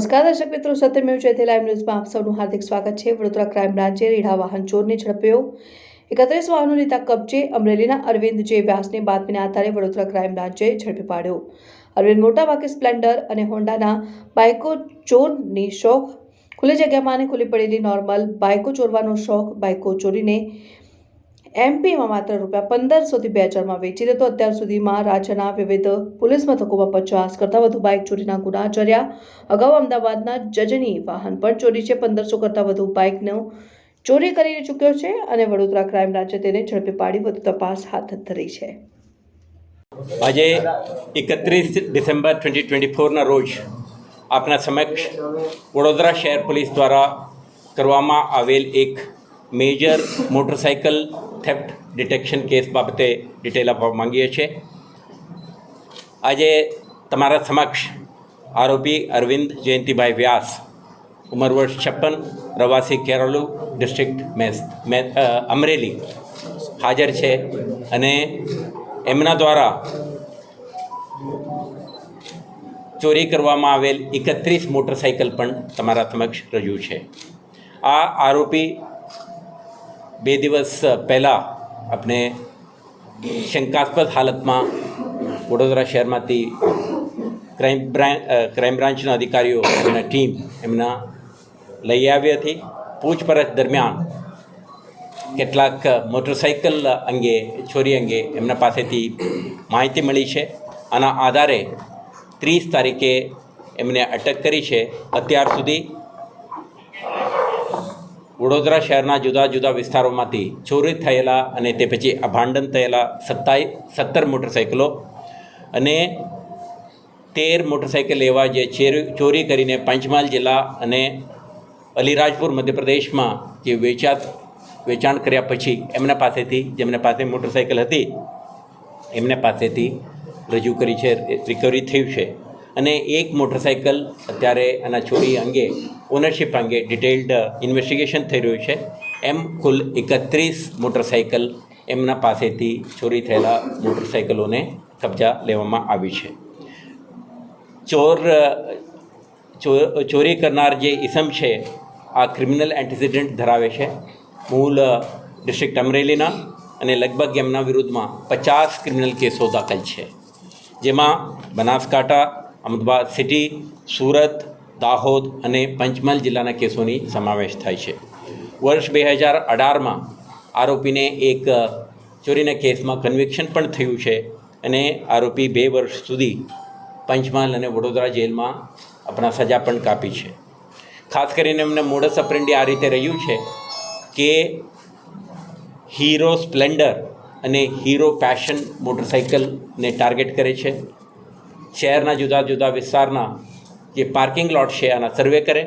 નમસ્કાર, દર્શક મિત્રો સત્યમેવ જયતે લાઈવ ન્યૂઝમાં આપ સૌનું હાર્દિક સ્વાગત છે. વડોદરા ક્રાઇમ બ્રાન્ચે રીઢા વાહન ચોરને ઝડપ્યો. એકત્રીસ વાહનો લીધા કબજે. અમરેલીના અરવિંદ જે વ્યાસની બાતમીના આધારે વડોદરા ક્રાઇમ બ્રાન્ચે ઝડપી પાડ્યો. અરવિંદ મોટાભાગે સ્પ્લેન્ડર અને હોન્ડાના બાઇકો ચોરની શોખ. ખુલ્લી જગ્યામાં અને ખુલ્લી પડેલી નોર્મલ બાઇકો ચોરવાનો શોખ. બાઇકો ચોરીને એમપીમાં માત્ર રૂપિયા પંદરસોથી બે હજારમાં વેચી દેતો. અત્યાર સુધીમાં રાજ્યના વિવિધ પોલીસ મથકોમાં પચાસ કરતાં વધુ બાઇક ચોરીના ગુના ચર્યા. અગાઉ અમદાવાદના જજની વાહન પણ ચોરી છે. પંદરસો કરતાં વધુ બાઇકનો ચોરી કરી ચૂક્યો છે અને વડોદરા ક્રાઇમ બ્રાન્ચે તેને ઝડપી પાડી વધુ તપાસ હાથ ધરી છે. આજે એકત્રીસ ડિસેમ્બર ટ્વેન્ટી ટ્વેન્ટી ફોરના રોજ આપના સમક્ષ વડોદરા શહેર પોલીસ દ્વારા કરવામાં આવેલ એક major motorcycle theft detection case બાબતે ડિટેલ આપવા માંગીએ છીએ. આજે તમારા સમક્ષ આરોપી અરવિંદ જયંતિભાઈ વ્યાસ, ઉંમર વર્ષ છપ્પન પ્રવાસી કેરળુ ડિસ્ટ્રિક્ટ મેસ અમરેલી હાજર છે અને એમના દ્વારા ચોરી કરવામાં આવેલ એકત્રીસ મોટરસાઇકલ પણ તમારા સમક્ષ રજૂ છે. આ આરોપી બે દિવસ પહેલાં આપણે શંકાસ્પદ હાલતમાં વડોદરા શહેરમાંથી ક્રાઇમ બ્રાન્ચ ક્રાઇમ બ્રાન્ચના અધિકારીઓ એમના ટીમ એમના લઈ આવી હતી. પૂછપરછ દરમિયાન કેટલાક મોટરસાઇકલ અંગે, ચોરી અંગે એમના પાસેથી માહિતી મળી છે. આના આધારે ત્રીસ તારીખે એમને અટક કરી છે. અત્યાર સુધી વડોદરા શહેરના જુદા જુદા વિસ્તારોમાંથી ચોરી થયેલા અને તે પછી અભાંડન થયેલા સત્તાઈ, સત્તર મોટરસાઇકલો અને તેર મોટરસાઇકલ એવા જે ચેર- કરીને પંચમહાલ જિલ્લા અને અલીરાજપુર મધ્યપ્રદેશમાં જે વેચાત, વેચાણ કર્યા પછી એમના પાસેથી, જેમના પાસે મોટરસાઇકલ હતી, એમના પાસેથી રજૂ કરી છે, રિકવરી થયું છે. અને એક મોટરસાઇકલ અત્યારે આના ચોરી અંગે ઓનરશિપ અંગે ડિટેલ્ડ ઇન્વેસ્ટિગેશન થઈ રહ્યું છે. એમ કુલ એકત્રીસ મોટરસાઇકલ એમના પાસેથી ચોરી થયેલા મોટરસાઇકલોને કબજા લેવામાં આવી છે. ચોર ચોરી કરનાર જે ઇસમ છે, આ ક્રિમિનલ એન્ટિસિડન્ટ ધરાવે છે. મૂળ ડિસ્ટ્રિક્ટ અમરેલીના અને લગભગ એમના વિરુદ્ધમાં પચાસ ક્રિમિનલ કેસો દાખલ છે. જેમાં બનાસકાંઠા, અમદાવાદ સિટી સુરત દાહોદ અને પંચમહાલ જિલ્લાના કેસોની સમાવેશ થાય છે. વર્ષ બે હજાર અઢારમાં આરોપીને એક ચોરીના કેસમાં કન્વિક્શન પણ થયું છે અને આરોપી બે વર્ષ સુધી પંચમહાલ અને વડોદરા જેલમાં આપણા સજા પણ કાપી છે. ખાસ કરીને એમને મોડસ અપ્રેન્ડી આ રીતે રહ્યું છે કે હીરો સ્પ્લેન્ડર અને હીરો પેશન મોટરસાઇકલને ટાર્ગેટ કરે છે. શહેરના જુદા જુદા વિસ્તારના જે પાર્કિંગ લોટ છે આના સર્વે કરે.